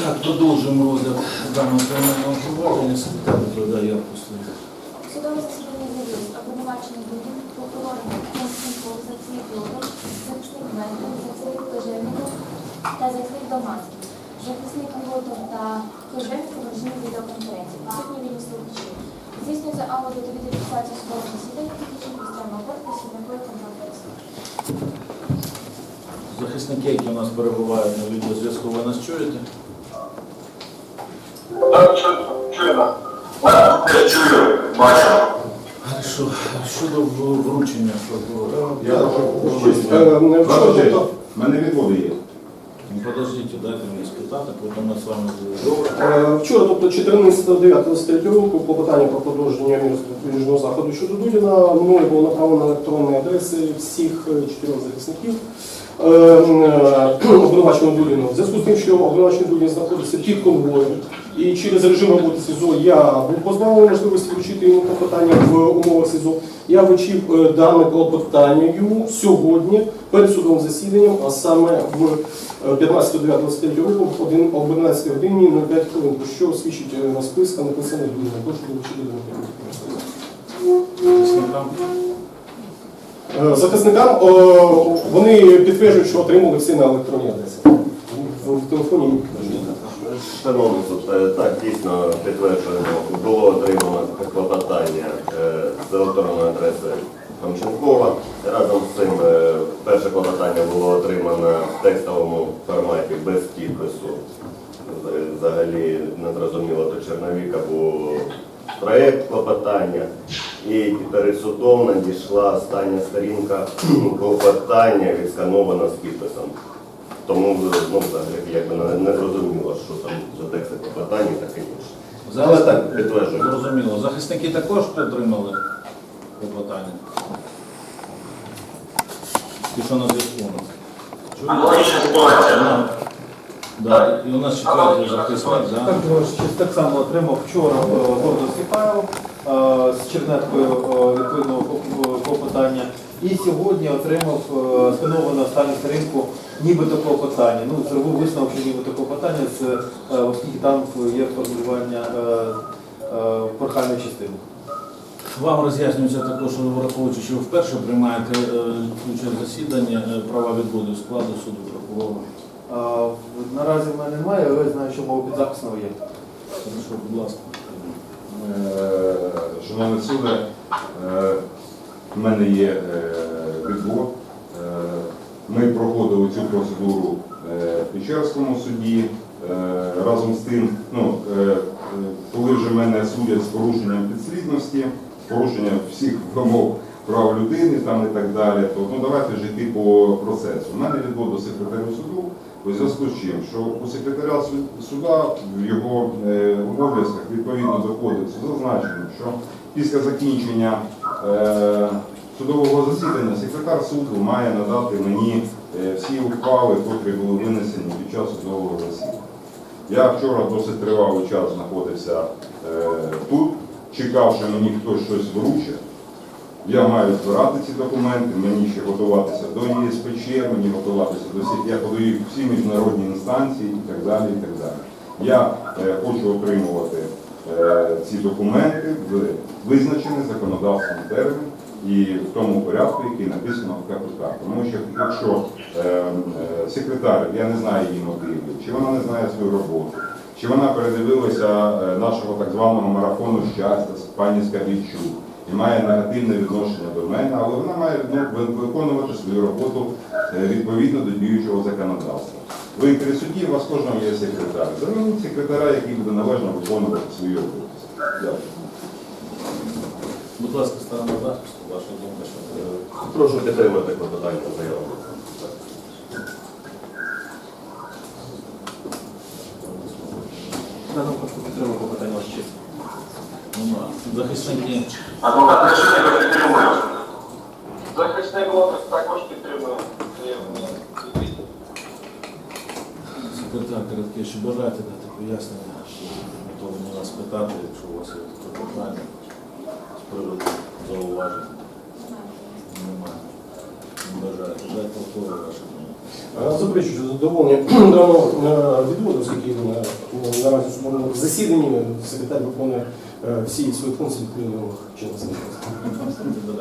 Продовжуємо розгляд даного кримінального провадження. Секретар доповідає Ярко Стоїть. Судове засідання з'явилось обвинувачений Дудін, прокурор Константинов, захисник Йогов, захисник Мендел, захисник Кожевников та захисник Доманський. Захисник Львотов та Кожевников вручені відеоконференції. Присутні вільні слухачі. Здійснюється аудіо та відеофіксація судового засідання, технічних підставного корпусу, якої контролюється. Захисники, які у нас перебувають на відеозв'язку, ви нас чуєте? Чуємо. Чую, бачу. Хорошо. Щодо вручення прокурора. Я що- в мене відводи є. Подождіть, дайте мені спитати, потім ми з вами зробимо. Е, Вчора, тобто 14.09.23 року, по питанню про продовження міжнародного заходу щодо Дудіна, мною було направлено електронні адреси всіх чотирьох захисників. е, е, Обвинуваченого Дудіна. В зв'язку з тим, що обвинувачений Дудін знаходиться під конвоєм, і через режим роботи СІЗО я був позбавлений можливості вручити йому клопотання в умовах СІЗО. Я вручив е, дане клопотання йому сьогодні перед судовим засіданням, а саме в 15.09.23 року в один- об 11 годині на 5 хвилин, про що свідчить е, списка написаних Дудіна. Прошу долучити до. Захисникам. Е, е, вони підтверджують, що отримали всі на електронній адресі. В, телефоні. Шановний суд, е, так, дійсно підтверджуємо, було отримано клопотання е, з електронної адреси Хамченкова. Разом з цим е, перше клопотання було отримано в текстовому форматі без підпису. Взагалі не зрозуміло, то черновік або проєкт клопотання. І перед судом надійшла остання сторінка клопотання відсканована з підписом. Тому ну, якби не, не зрозуміло, що там за тексти клопотання і таке інше. Але так, підтверджуємо. Зрозуміло. Захисники також отримали клопотання. Ті, що на зв'язку у нас. Аналогічна ситуація. Да, і у нас четвертий захисник, да? Так, ж так само отримав вчора е, Гордовський файл е, з чернеткою е, відповідного клоп- клопотання. І сьогодні отримав е, скановано останню сторінку нібито клопотання. Ну, зробив висновок, що нібито клопотання, з, е, оскільки там є формулювання е, прохальної частини. Вам роз'яснюється також, що враховуючи, що ви вперше приймаєте е, участь в е, права відводу складу суду прокурора. Наразі в мене немає, але я знаю, що мова підзаписного є. Хорошо, будь ласка. Шановний суде, в мене є е, відвод. Е, Ми проходили цю процедуру е, в Печерському суді. Разом з тим, ну, коли вже мене судять з порушенням підслідності, порушенням всіх вимог прав людини там і так далі, то ну, давайте ж йти по процесу. У мене відвод до секретаря суду у зв'язку з чим, що у секретаря суда в його обов'язках відповідно кодексу зазначено, що після закінчення судового засідання секретар суду має надати мені е, всі ухвали, які були винесені під час судового засідання. Я вчора досить тривалий час знаходився е, тут, чекав, що мені хтось щось вручить. Я маю збирати ці документи, мені ще готуватися до ЄСПЧ, мені готуватися до всіх, я подаю всі міжнародні інстанції і так далі. і так далі. Я е, хочу отримувати е, ці документи в визначений законодавством термін і в тому порядку, який написано в КПК. Тому що якщо е, е, секретар, я не знаю її мотивів, чи вона не знає свою роботу, чи вона передивилася е, нашого так званого марафону щастя з пані Скабійчук і має негативне відношення до мене, але вона має ну, виконувати свою роботу е, відповідно до діючого законодавства. Ви при суді, у вас кожного є секретар. Замініть секретаря, який буде належно виконувати свою роботу. Дякую. Будь ласка, сторона захисту, ваша думка, що. Прошу підтримати клопотання заяву. В даному випадку підтримую клопотання ваша честь. Ну. Захисники. Адвокат Решетников підтримує. Захисник Лопес також підтримує. заявлення. Короткий, чи бажаєте дати пояснення, що готові вас питати, якщо у вас є таке питання з приводу зауважень? Немає. Не бажаєте. Да, повторюю ваше. Е, Заперечую, що задоволення даного е, відводу, оскільки е, ну, наразі в судовому засіданні секретар виконує е, всі свої функції відповідно до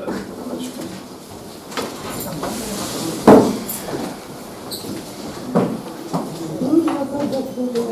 Uhum.